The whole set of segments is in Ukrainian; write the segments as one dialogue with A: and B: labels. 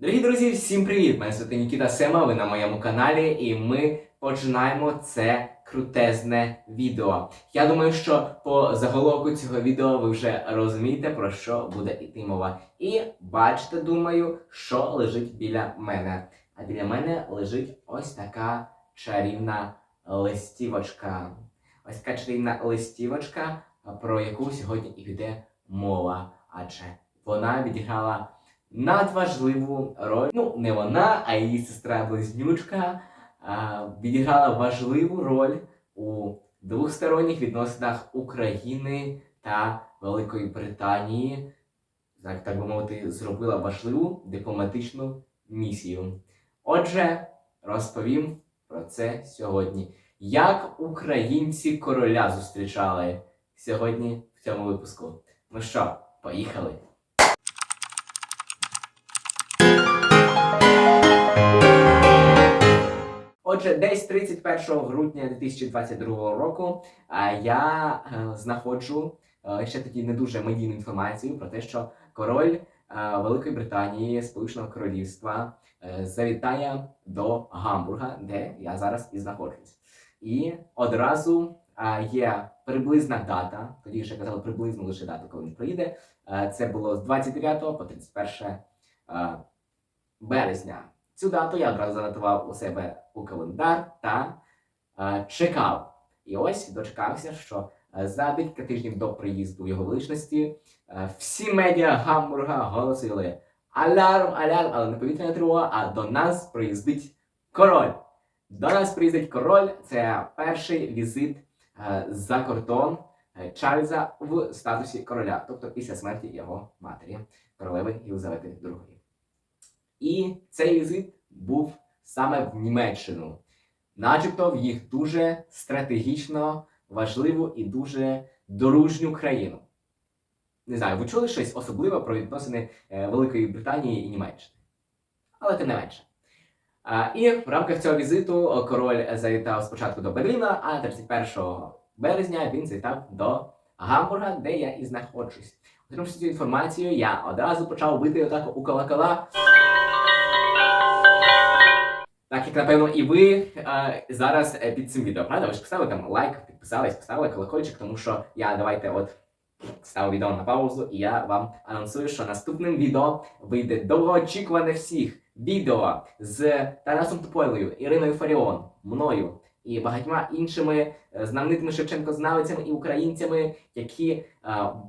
A: Дорогі друзі, всім привіт! Мене звати Нікіта Сема, ви на моєму каналі, і ми починаємо це крутезне відео. Я думаю, що по заголовку цього відео ви вже розумієте, про що буде йти мова. І бачите, думаю, що лежить біля мене. А біля мене лежить ось така чарівна листівочка. Ось така чарівна листівочка, про яку сьогодні і мова. Адже вона відіграла надважливу роль. Ну, не вона, а її сестра-близнючка відіграла важливу роль у двосторонніх відносинах України та Великої Британії. Так, так би мовити, зробила важливу дипломатичну місію. Отже, розповім про це сьогодні. Як українці короля зустрічали сьогодні в цьому випуску? Ну що, поїхали? Отже, десь 31 грудня 2022 року я е, знаходжу е, ще тоді не дуже медійну інформацію про те, що король е, Великої Британії, Сполученого Королівства, е, завітає до Гамбурга, де я зараз і знаходжусь. І одразу е, є приблизна дата, тоді ще казали приблизно лише дату, коли він приїде. Е, Це було з 29 по 31 е, березня. Цю дату я одразу занотував у себе у календар та е, чекав. І ось дочекався, що е, за декілька тижнів до приїзду його величності е, всі медіа Гамбурга голосили Алярм, алярм, але не повітряна тривога, а до нас приїздить король. До нас приїздить король. Це перший візит е, за кордон е, Чарльза в статусі короля, тобто після смерті його матері, королеви Єлизавети II. І цей візит був саме в Німеччину, начебто в їх дуже стратегічно важливу і дуже дорожню країну. Не знаю, ви чули щось особливе про відносини е, Великої Британії і Німеччини? Але тим не менше. І в рамках цього візиту е, король завітав спочатку до Берліна, а 31 березня він завітав до Гамбурга, де я і знаходжусь. Отримавши цю інформацію, я одразу почав бити отак у колокола. Так як напевно і ви е, зараз е, під цим відео, правда? Ви ж поставили там лайк, підписались, поставили колокольчик, тому що я давайте от ставив відео на паузу, і я вам анонсую, що наступним відео вийде довгоочікуване всіх відео з Тарасом Тупойлою, Іриною Фаріон, мною і багатьма іншими е, знаменитими Шевченкознавицями і українцями, які е,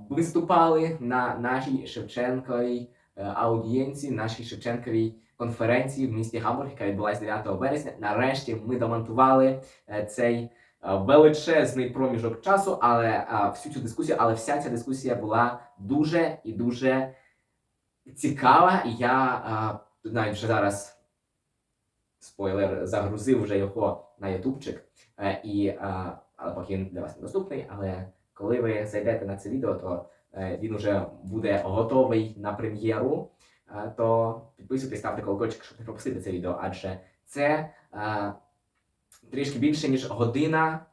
A: виступали на нашій Шевченковій аудієнції, нашій Шевченковій конференції в місті Гамбург, яка відбулася 9 березня. Нарешті ми домонтували е, цей е, величезний проміжок часу, але е, всю цю дискусію, але вся ця дискусія була дуже і дуже цікава. Я навіть вже зараз спойлер загрузив вже його на ютубчик. І, але поки він для вас недоступний. Але коли ви зайдете на це відео, то він вже буде готовий на прем'єру. То підписуйтесь, ставте колокольчик, щоб не пропустити це відео, адже це е, трішки більше, ніж година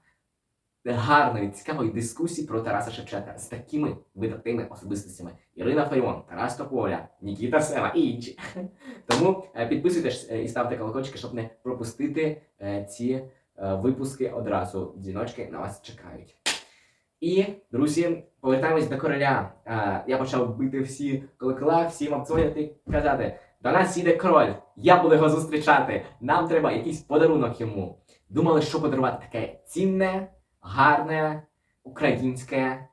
A: гарної, цікавої дискусії про Тараса Шевченка з такими видатними особистостями. Ірина Фаріон, Тарас Тополя, Нікіта Сема і інші. Тому е, підписуйтесь е, і ставте колокольчики, щоб не пропустити е, ці випуски одразу. Дзвіночки на вас чекають. І, друзі, повертаємось до короля. Е, я почав бити всі колокола, всім обдзвонювати, казати: до нас їде король, я буду його зустрічати. Нам треба якийсь подарунок йому. Думали, що подарувати таке цінне, гарне, українське.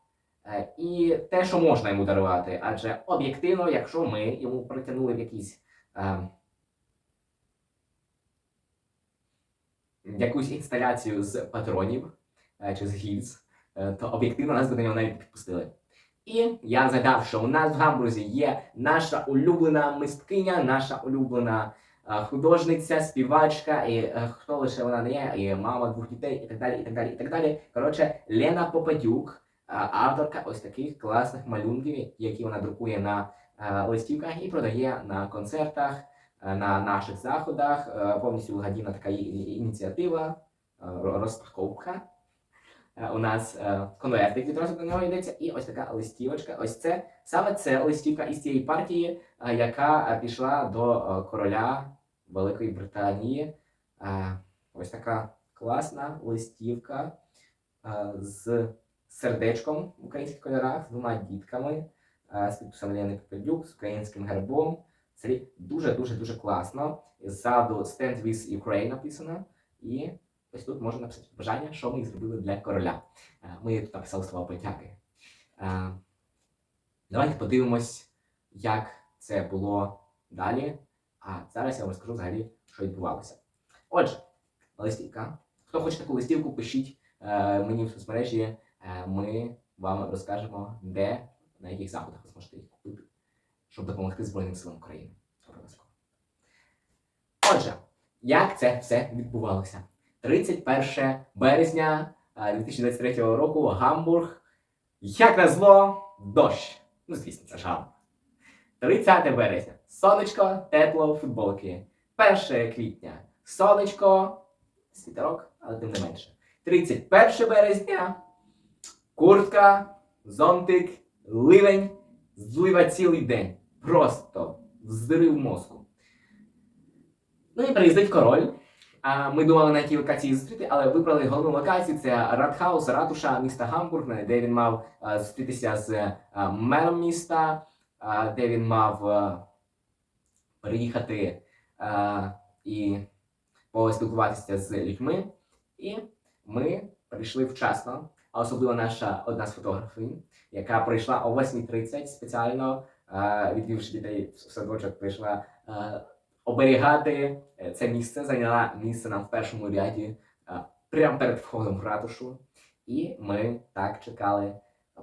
A: е, І те, що можна йому дарувати. Адже об'єктивно, якщо ми йому притягнули в якийсь. Е, якусь інсталяцію з патронів е, чи з гільз, то об'єктивно нас до нього навіть підпустили. І я згадав, що у нас в Гамбурзі є наша улюблена мисткиня, наша улюблена е, художниця, співачка, і е, хто лише вона не є, і мама двох дітей, і так далі, і так далі, і так далі. Коротше, Лена Попадюк, е, авторка ось таких класних малюнків, які вона друкує на е, листівках і продає на концертах, е, на наших заходах. Е, Повністю благодійна така ініціатива, е, розпаковка. Е, у нас е, конвертик відразу до нього йдеться, і ось така листівочка. Ось це саме це листівка із тієї партії, е, яка пішла до короля Великої Британії. Ось така класна листівка з сердечком в українських кольорах, з двома дітками, з підписом Лени Попадюк, з українським гербом. Це дуже-дуже дуже класно. Ззаду Stand with Ukraine написано. І ось тут можна написати бажання, що ми зробили для короля. Е, Ми тут написали слова подяки. Е, Давайте подивимось, як це було далі. А зараз я вам розкажу взагалі, що відбувалося. Отже, листівка. Хто хоче таку листівку, пишіть е, мені в соцмережі. Ми вам розкажемо, де, на яких заходах ви зможете їх купити, щоб допомогти Збройним силам України. Отже, як це все відбувалося? 31 березня е, 2023 року Гамбург. Як назло, дощ. Ну, звісно, це ж Гамбург. 30 березня. Сонечко, тепло, футболки. 1 квітня. Сонечко, світерок, але тим не менше. 31 березня. Куртка, зонтик, ливень, злива цілий день. Просто взрив мозку. Ну і приїздить король. А Ми думали на якій локації зустріти, але вибрали головну локацію. Це Радхаус, ратуша міста Гамбург, де він мав е, зустрітися з е, мером міста, е, де він мав приїхати і поспілкуватися з людьми. І ми прийшли вчасно, а особливо наша одна з фотографів, яка прийшла о 8.30 спеціально, відвівши дітей в садочок, прийшла оберігати е, це місце, зайняла місце нам в першому ряді, е, прямо перед входом в ратушу. І ми так чекали.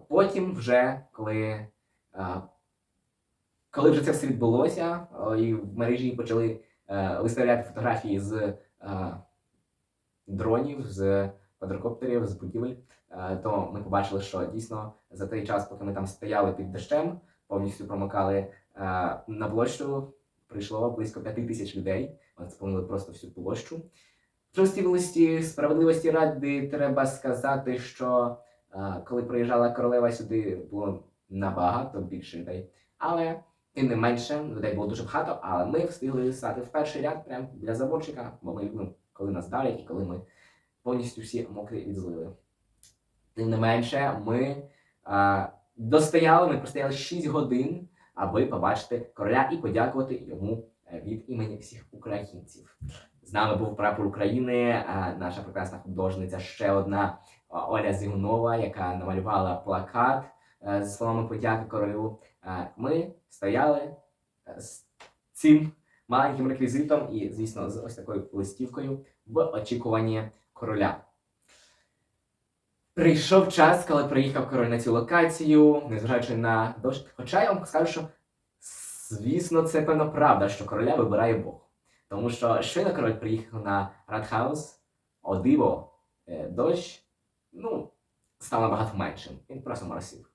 A: Потім, вже коли, е, коли вже це все відбулося, і в мережі почали виставляти фотографії з дронів, з квадрокоптерів, з будівель, то ми побачили, що дійсно за той час, поки ми там стояли під дощем, повністю промокали на площу, прийшло близько п'яти тисяч людей. Вони сповнили просто всю площу. Справедливості, справедливості ради треба сказати, що е, коли приїжджала королева сюди, було набагато більше людей. Але тим не менше, людей було дуже багато, але ми встигли стати в перший ряд прямо для заводчика, бо ми любимо, коли нас давлять і коли ми повністю всі мокрі від зливи. Тим не менше, ми а, достояли, ми простояли 6 годин, аби побачити короля і подякувати йому е, від імені всіх українців. З нами був прапор України, наша прекрасна художниця, ще одна Оля Зимнова, яка намалювала плакат е, з словами подяки королю. Е, Ми стояли е, з цим маленьким реквізитом і, звісно, з ось такою листівкою в очікуванні короля. Прийшов час, коли приїхав король на цю локацію, незважаючи на дощ. Хоча я вам скажу, що звісно, це певно правда, що короля вибирає Бог. Тому що щойно король приїхав на Радхаус, о диво, е, дощ, ну, став набагато меншим. Він просто моросив.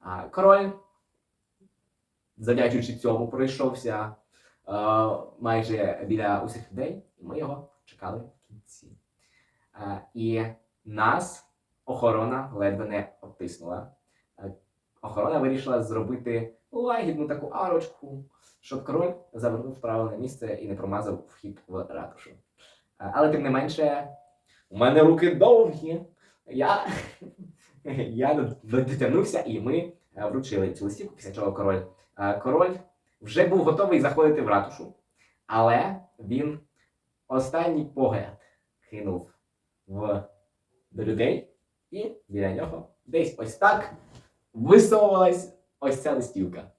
A: А король, завдячуючи цьому, пройшовся е, майже біля усіх людей, і ми його чекали в кінці. Е, і нас охорона ледве не обтиснула. Е, Охорона вирішила зробити лагідну таку арочку, щоб король завернув правильне місце і не промазав вхід в ратушу. Е, Але тим не менше, у мене руки довгі. Я, я дотягнувся, і ми е, вручили цю листівку, після чого король. Король вже був готовий заходити в ратушу, але він останній погляд кинув в, до людей, і біля нього десь ось так висовувалась ось ця листівка.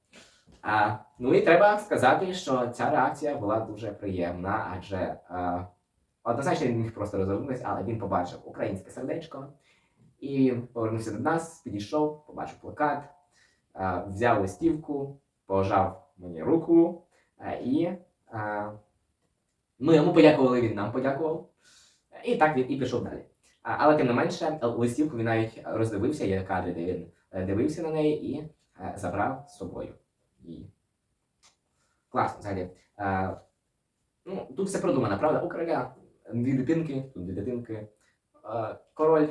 A: А, ну і треба сказати, що ця реакція була дуже приємна, адже а, однозначно він міг просто розвернутися, але він побачив українське сердечко і повернувся до нас, підійшов, побачив плакат, а, взяв листівку, пожав мені руку а, і а, ми йому подякували, він нам подякував. І так він і пішов далі. Але тим не менше, листівку він навіть роздивився, є кадри, де він е, дивився на неї і е, забрав з собою. І... Класно, взагалі. Е, ну, тут все продумано, правда? У короля дві дитинки, тут дві дитинки. Король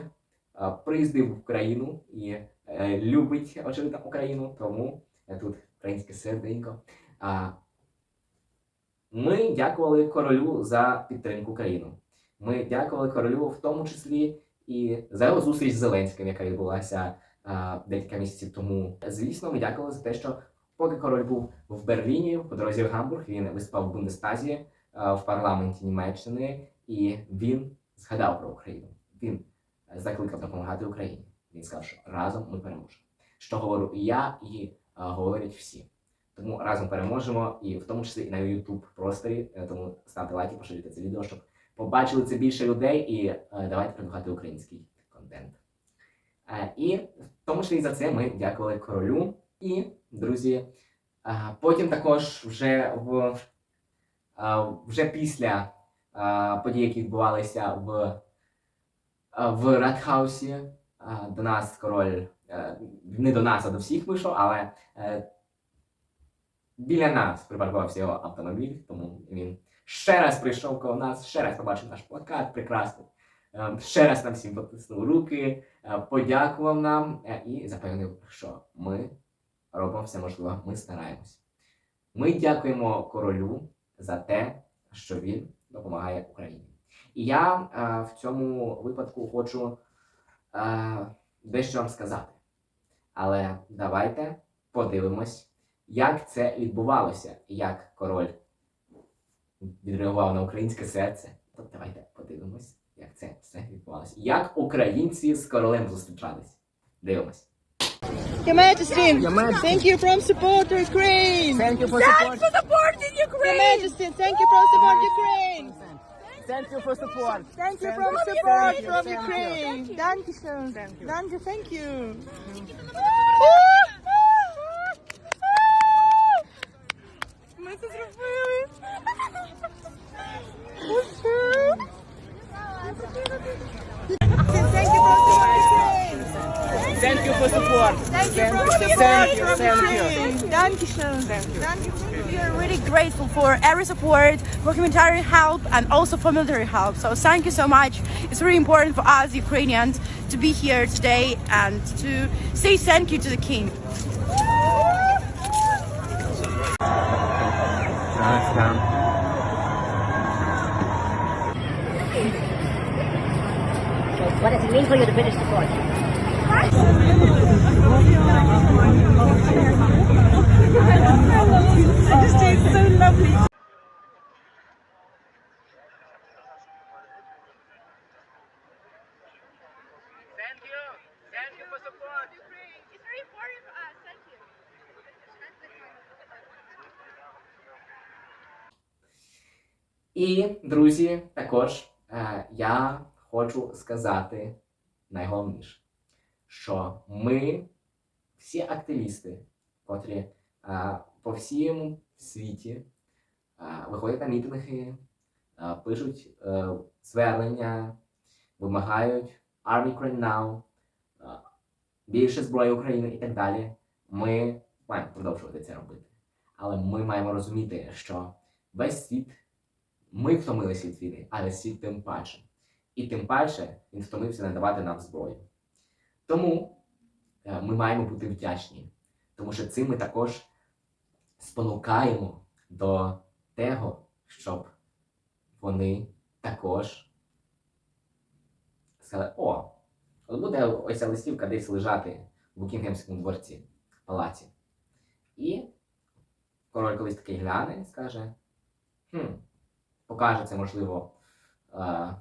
A: приїздив в Україну і любить очевидно Україну, тому тут українське серденько. Ми дякували королю за підтримку України. Ми дякували королю в тому числі і за його зустріч з Зеленським, яка відбулася а, декілька місяців тому. Звісно, ми дякували за те, що поки король був в Берліні, по дорозі в Гамбург, він виступав в Бундестазі а, в парламенті Німеччини, і він згадав про Україну. Він е, закликав допомагати Україні. Він сказав, що разом ми переможемо. Що говорю я, і а, говорять всі. Тому разом переможемо, і в тому числі і на YouTube просторі. Е, Тому ставте лайки, поширюйте це відео, щоб побачили це більше людей, і е, давайте продвигати український контент. Е, і в тому числі за це ми дякували королю. І, друзі, е, потім також вже в вже після подій, які відбувалися в, в Радхаусі, до нас король не до нас, а до всіх вийшов, але біля нас припаркувався його автомобіль, тому він ще раз прийшов коло нас, ще раз побачив наш плакат прекрасний, е, ще раз нам всім потиснув руки, е, подякував нам е, і запевнив, що ми робимо все можливе, ми стараємось. Ми дякуємо королю за те, що він допомагає Україні. І я е, в цьому випадку хочу е, дещо вам сказати. Але давайте подивимось, як це відбувалося, як король відреагував на українське серце. То давайте подивимось, як це все відбувалося. Як українці з королем зустрічались. Дивимось.
B: Your Majesty, Your Majesty, thank you from support to Ukraine.
C: Thank you for support.
B: for supporting Ukraine. Your Majesty, thank you from support Ukraine.
C: Thank you for support.
B: Thank you
C: you.
B: support
C: Thank you.
B: from
C: Thank you.
B: Ukraine. Thank you.
C: Thank you.
B: Thank you, thank you. Thank you.
C: Thank you.
D: We are really grateful for every support, humanitarian help, and also for military help. So thank you so much. It's really important for us Ukrainians to be here today and to say thank you to the king.
E: What does it mean for you,
C: to finish the support?
A: І, друзі, також е, я хочу сказати найголовніше, що ми всі активісти, котрі е, по всьому світі е, виходять на мітинги, е, пишуть е, звернення, вимагають Army Ukraine Now, е, більше зброї України і так далі. Ми маємо продовжувати це робити. Але ми маємо розуміти, що весь світ ми втомилися від війни, але світ тим паче. І тим паче він втомився надавати нам зброю. Тому ми маємо бути вдячні, тому що цим ми також спонукаємо до того, щоб вони також сказали: о, от буде ось ця листівка десь лежати в Букінгемському дворці, палаці. І король колись такий гляне і скаже: хм, покаже це, можливо, е,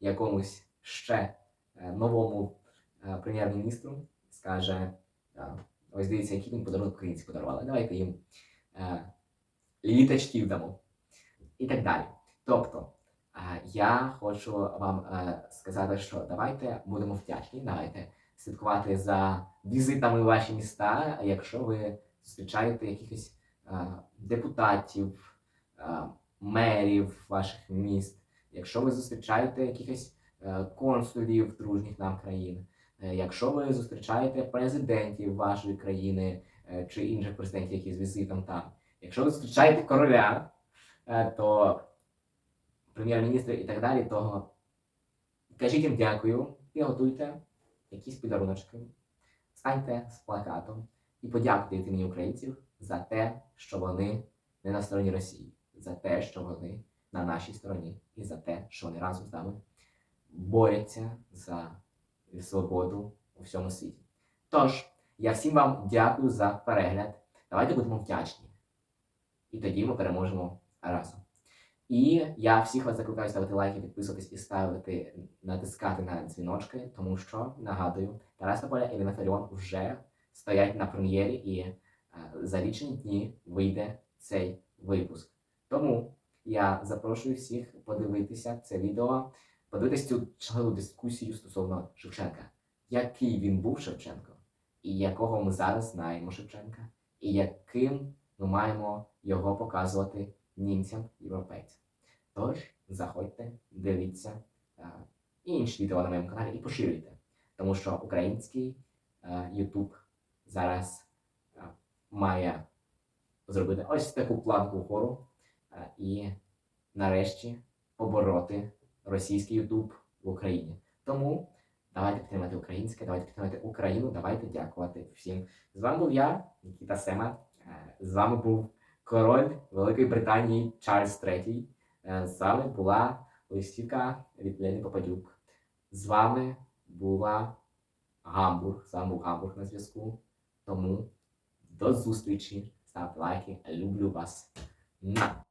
A: якомусь ще е, новому е, прем'єр-міністру, скаже: е, ось дивіться, який їм подарунок українці подарували. Давайте їм е, літачків дамо. І так далі. Тобто, е, я хочу вам е, сказати, що давайте будемо вдячні, давайте слідкувати за візитами в ваші міста, якщо ви зустрічаєте якихось е, депутатів, е, мерів ваших міст, якщо ви зустрічаєте якихось е, консулів дружніх нам країн, е, якщо ви зустрічаєте президентів вашої країни е, чи інших президентів, які з візитом там, якщо ви зустрічаєте короля, е, то прем'єр-міністра і так далі, то кажіть їм дякую, підготуйте якісь підаруночки, станьте з плакатом і подякуйте імені українців за те, що вони не на стороні Росії, за те, що вони на нашій стороні, і за те, що вони разом з нами борються за свободу у всьому світі. Тож, я всім вам дякую за перегляд. Давайте будемо вдячні. І тоді ми переможемо разом. І я всіх вас закликаю ставити лайки, підписуватись і ставити, натискати на дзвіночки, тому що нагадую, Тарас Тополя і Ірина Фаріон вже стоять на прем'єрі, і е, за лічені дні вийде цей випуск. Тому я запрошую всіх подивитися це відео, подивитися цю члену дискусію стосовно Шевченка. Який він був Шевченко, і якого ми зараз знаємо Шевченка, і яким ми маємо його показувати німцям, європейцям. Тож заходьте, дивіться е, і інші відео на моєму каналі і поширюйте, тому що український е, YouTube зараз е, має зробити ось таку планку вгору е, і нарешті побороти російський YouTube в Україні. Тому давайте підтримати українське, давайте підтримати Україну, давайте дякувати всім. З вами був я, Нікіта Сема. Е, З вами був король Великої Британії Чарльз III. Е, З вами була листівка від Лені Попадюк. З вами була Гамбург. З вами був Гамбург на зв'язку. Тому до зустрічі. Ставте лайки. Люблю вас. На!